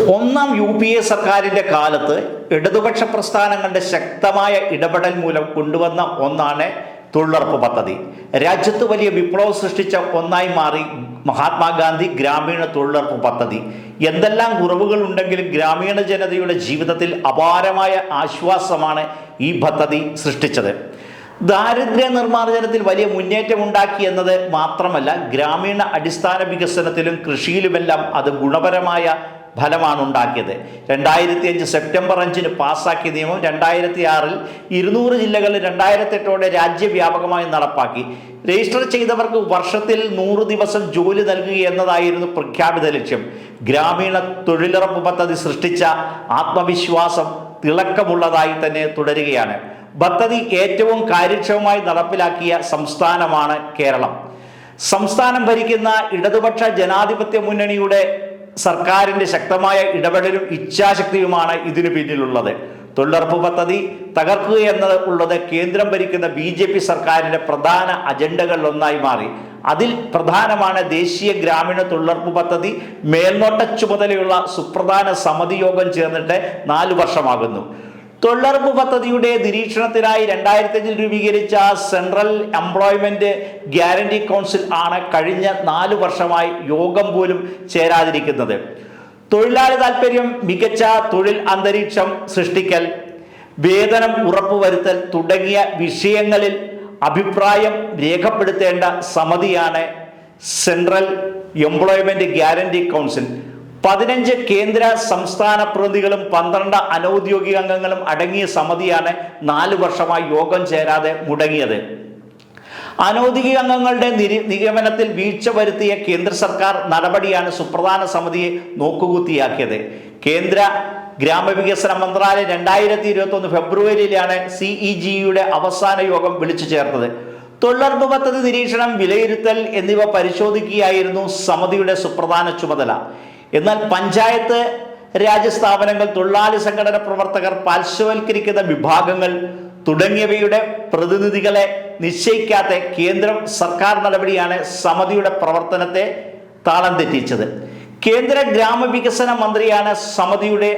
ഒന്നാം U P A സർക്കാരിന്റെ കാലത്ത് ഇടതുപക്ഷ പ്രസ്ഥാനങ്ങളുടെ ശക്തമായ ഇടപെടൽ മൂലം കൊണ്ടുവന്ന ഒന്നാണ് തൊഴിലുറപ്പ് പദ്ധതി. രാജ്യത്ത് വലിയ വിപ്ലവം സൃഷ്ടിച്ച ഒന്നായി മാറി മഹാത്മാഗാന്ധി ഗ്രാമീണ തൊഴിലുറപ്പ് പദ്ധതി. എന്തെല്ലാം കുറവുകൾ ഉണ്ടെങ്കിലും ഗ്രാമീണ ജനതയുടെ ജീവിതത്തിൽ അപാരമായ ആശ്വാസമാണ് ഈ പദ്ധതി സൃഷ്ടിച്ചത്. ദാരിദ്ര്യ നിർമ്മാർജനത്തിൽ വലിയ മുന്നേറ്റം ഉണ്ടാക്കി എന്നത് മാത്രമല്ല ഗ്രാമീണ അടിസ്ഥാന വികസനത്തിലും കൃഷിയിലുമെല്ലാം അത് ഗുണപരമായ ഫലമാണ് ഉണ്ടാക്കിയത് രണ്ടായിരത്തി അഞ്ച് സെപ്റ്റംബർ അഞ്ചിന് പാസ്സാക്കിയ നിയമം രണ്ടായിരത്തി ആറിൽ ഇരുന്നൂറ് ജില്ലകളിൽ രണ്ടായിരത്തി എട്ടോടെ രാജ്യവ്യാപകമായി നടപ്പാക്കി. രജിസ്റ്റർ ചെയ്തവർക്ക് വർഷത്തിൽ നൂറ് ദിവസം ജോലി നൽകുക എന്നതായിരുന്നു പ്രഖ്യാപിത ലക്ഷ്യം. ഗ്രാമീണ തൊഴിലുറപ്പ് പദ്ധതി സൃഷ്ടിച്ച ആത്മവിശ്വാസം തിളക്കമുള്ളതായി തന്നെ തുടരുകയാണ്. പദ്ധതി ഏറ്റവും കാര്യക്ഷമമായി നടപ്പിലാക്കിയ സംസ്ഥാനമാണ് കേരളം. സംസ്ഥാനം ഭരിക്കുന്ന ഇടതുപക്ഷ ജനാധിപത്യ മുന്നണിയുടെ സർക്കാരിന്റെ ശക്തമായ ഇടപെടലും ഇച്ഛാശക്തിയുമാണ് ഇതിനു പിന്നിലുള്ളത്. തൊഴിലുറപ്പ് പദ്ധതി തകർക്കുക എന്നത് ഉള്ളത് കേന്ദ്രം ഭരിക്കുന്ന ബി ജെ പി സർക്കാരിന്റെ പ്രധാന അജണ്ടകളിൽ ഒന്നായി മാറി. അതിൽ പ്രധാനമാണ് ദേശീയ ഗ്രാമീണ തൊഴിലുറപ്പ് പദ്ധതി മേൽനോട്ട ചുമതലയുള്ള സുപ്രധാന സമിതി യോഗം ചേർന്നിട്ട് നാലു വർഷമാകുന്നു. തൊഴിലുറപ്പ് പദ്ധതിയുടെ നിരീക്ഷണത്തിനായി രണ്ടായിരത്തി അഞ്ചിൽ രൂപീകരിച്ച സെൻട്രൽ എംപ്ലോയ്മെന്റ് ഗ്യാരണ്ടി കൗൺസിൽ ആണ് കഴിഞ്ഞ നാല് വർഷമായി യോഗം പോലും ചേരാതിരിക്കുന്നത്. തൊഴിലാളി താൽപ്പര്യം മികച്ച തൊഴിൽ അന്തരീക്ഷം സൃഷ്ടിക്കൽ വേതനം ഉറപ്പുവരുത്തൽ തുടങ്ങിയ വിഷയങ്ങളിൽ അഭിപ്രായം രേഖപ്പെടുത്തേണ്ട സമിതിയാണ് സെൻട്രൽ എംപ്ലോയ്മെന്റ് ഗ്യാരണ്ടി കൗൺസിൽ. പതിനഞ്ച് കേന്ദ്ര സംസ്ഥാന പ്രതിനിധികളും പന്ത്രണ്ട് അനൌദ്യോഗിക അംഗങ്ങളും അടങ്ങിയ സമിതിയാണ് നാല് വർഷമായി യോഗം ചേരാതെ മുടങ്ങിയത്. അനൌദ്യോഗിക അംഗങ്ങളുടെ നിരി നിഗമനത്തിൽ വീഴ്ച വരുത്തിയ കേന്ദ്ര സർക്കാർ നടപടിയാണ് സുപ്രധാന സമിതിയെ നോക്കുകുത്തിയാക്കിയത്. കേന്ദ്ര ഗ്രാമവികസന മന്ത്രാലയം രണ്ടായിരത്തി ഇരുപത്തി ഒന്ന് ഫെബ്രുവരിയിലാണ് സിഇ ജിയുടെ അവസാന യോഗം വിളിച്ചു ചേർത്തത്. തൊഴിലുറപ്പ് പദ്ധതി നിരീക്ഷണം വിലയിരുത്തൽ എന്നിവ പരിശോധിക്കുകയായിരുന്നു സമിതിയുടെ സുപ്രധാന ചുമതല. എന്നാൽ പഞ്ചായത്ത് രാജ്യ സ്ഥാപനങ്ങൾ തൊഴിലാളി സംഘടന പ്രവർത്തകർ പാർശ്വവൽക്കരിക്കുന്ന വിഭാഗങ്ങൾ തുടങ്ങിയവയുടെ പ്രതിനിധികളെ നിശ്ചയിക്കാത്ത കേന്ദ്രം സർക്കാർ നടപടിയാണ് സമിതിയുടെ പ്രവർത്തനത്തെ താളം തെറ്റിച്ചത്. കേന്ദ്ര ഗ്രാമവികസന മന്ത്രിയാണ് സമിതിയുടെ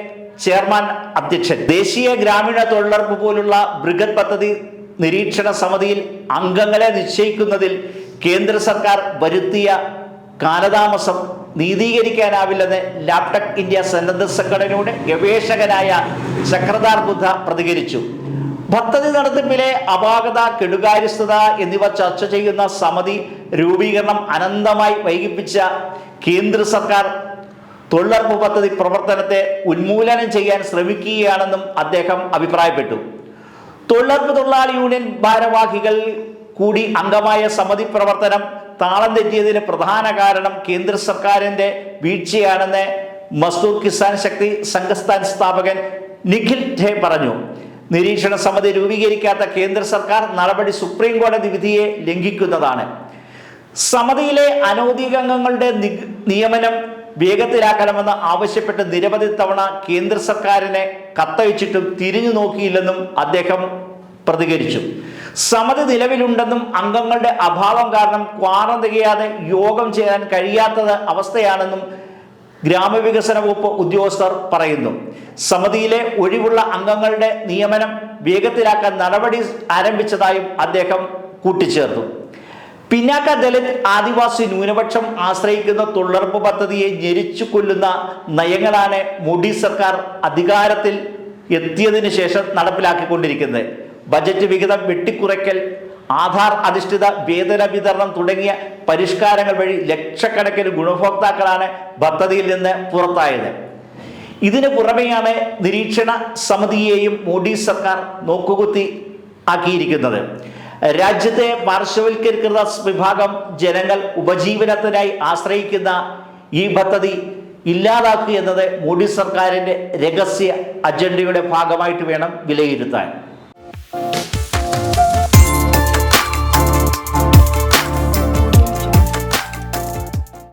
ചെയർമാൻ അധ്യക്ഷൻ. ദേശീയ ഗ്രാമീണ തൊഴിലുറപ്പ് പോലുള്ള ബൃഹത് പദ്ധതി നിരീക്ഷണ സമിതിയിൽ അംഗങ്ങളെ നിശ്ചയിക്കുന്നതിൽ കേന്ദ്ര സർക്കാർ വരുത്തിയ കാലതാമസം നീതീകരിക്കാനാവില്ലെന്ന് ലാപ്ടെക് ഇന്ത്യ സന്നദ്ധ സംഘടനയുടെ ഗവേഷകനായ ചക്രധാർ ബുദ്ധ പ്രതികരിച്ചു. പദ്ധതി നടത്തിപ്പിലെ അപാകത കെടുകാര്യസ്ഥത എന്നിവ ചർച്ച ചെയ്യുന്ന സമിതി രൂപീകരണം അനന്തമായി വൈകിപ്പിച്ച കേന്ദ്ര സർക്കാർ തൊഴിലുറപ്പ് പദ്ധതി പ്രവർത്തനത്തെ ഉന്മൂലനം ചെയ്യാൻ ശ്രമിക്കുകയാണെന്നും അദ്ദേഹം അഭിപ്രായപ്പെട്ടു. തൊഴിലുറപ്പ് തൊഴിലാളി യൂണിയൻ ഭാരവാഹികൾ കൂടി അംഗമായ സമിതി പ്രവർത്തനം താളം തെറ്റിയതിന് പ്രധാന കാരണം കേന്ദ്ര സർക്കാരിന്റെ വീഴ്ചയാണെന്ന് മസ്ദൂർ കിസാൻ ശക്തി സംഘസ്ഥാൻ സ്ഥാപകൻ നിഖിൽ ഠേ പറഞ്ഞു. നിരീക്ഷണ സമിതി രൂപീകരിക്കാത്ത കേന്ദ്ര സർക്കാർ നടപടി സുപ്രീം കോടതി വിധിയെ ലംഘിക്കുന്നതാണ്. സമിതിയിലെ അനൗദ്യോഗിക അംഗങ്ങളുടെ നിയമനം വേഗത്തിലാക്കണമെന്ന് ആവശ്യപ്പെട്ട് നിരവധി തവണ കേന്ദ്ര സർക്കാരിനെ കത്തയച്ചിട്ടും തിരിഞ്ഞു നോക്കിയില്ലെന്നും അദ്ദേഹം പ്രതികരിച്ചു. സമിതി നിലവിലുണ്ടെന്നും അംഗങ്ങളുടെ അഭാവം കാരണം ക്വാറം തികയാതെ യോഗം ചെയ്യാൻ കഴിയാത്തത് അവസ്ഥയാണെന്നും ഗ്രാമവികസന വകുപ്പ് ഉദ്യോഗസ്ഥർ പറയുന്നു. സമിതിയിലെ ഒഴിവുള്ള അംഗങ്ങളുടെ നിയമനം വേഗത്തിലാക്കാൻ നടപടി ആരംഭിച്ചതായും അദ്ദേഹം കൂട്ടിച്ചേർത്തു. പിന്നാക്ക ദലിത് ആദിവാസി ന്യൂനപക്ഷം ആശ്രയിക്കുന്ന തൊഴിലുറപ്പ് പദ്ധതിയെ ഞെരിച്ചു കൊല്ലുന്ന നയങ്ങളാണ് മോഡി സർക്കാർ അധികാരത്തിൽ എത്തിയതിനു ശേഷം നടപ്പിലാക്കിക്കൊണ്ടിരിക്കുന്നത്. ബജറ്റ് വിഹിതം വെട്ടിക്കുറയ്ക്കൽ ആധാർ അധിഷ്ഠിത വേതന വിതരണം തുടങ്ങിയ പരിഷ്കാരങ്ങൾ വഴി ലക്ഷക്കണക്കിന് ഗുണഭോക്താക്കളാണ് പദ്ധതിയിൽ നിന്ന് പുറത്തായത്. ഇതിനു പുറമെയാണ് നിരീക്ഷണ സമിതിയെയും മോഡി സർക്കാർ നോക്കുകുത്തി ആക്കിയിരിക്കുന്നത്. രാജ്യത്തെ പാർശ്വവൽക്കരിക്കുന്ന വിഭാഗം ജനങ്ങൾ ഉപജീവനത്തിനായി ആശ്രയിക്കുന്ന ഈ പദ്ധതി ഇല്ലാതാക്കുക എന്നത് മോഡി സർക്കാരിന്റെ രഹസ്യ അജണ്ടയുടെ ഭാഗമായിട്ട് വേണം വിലയിരുത്താൻ.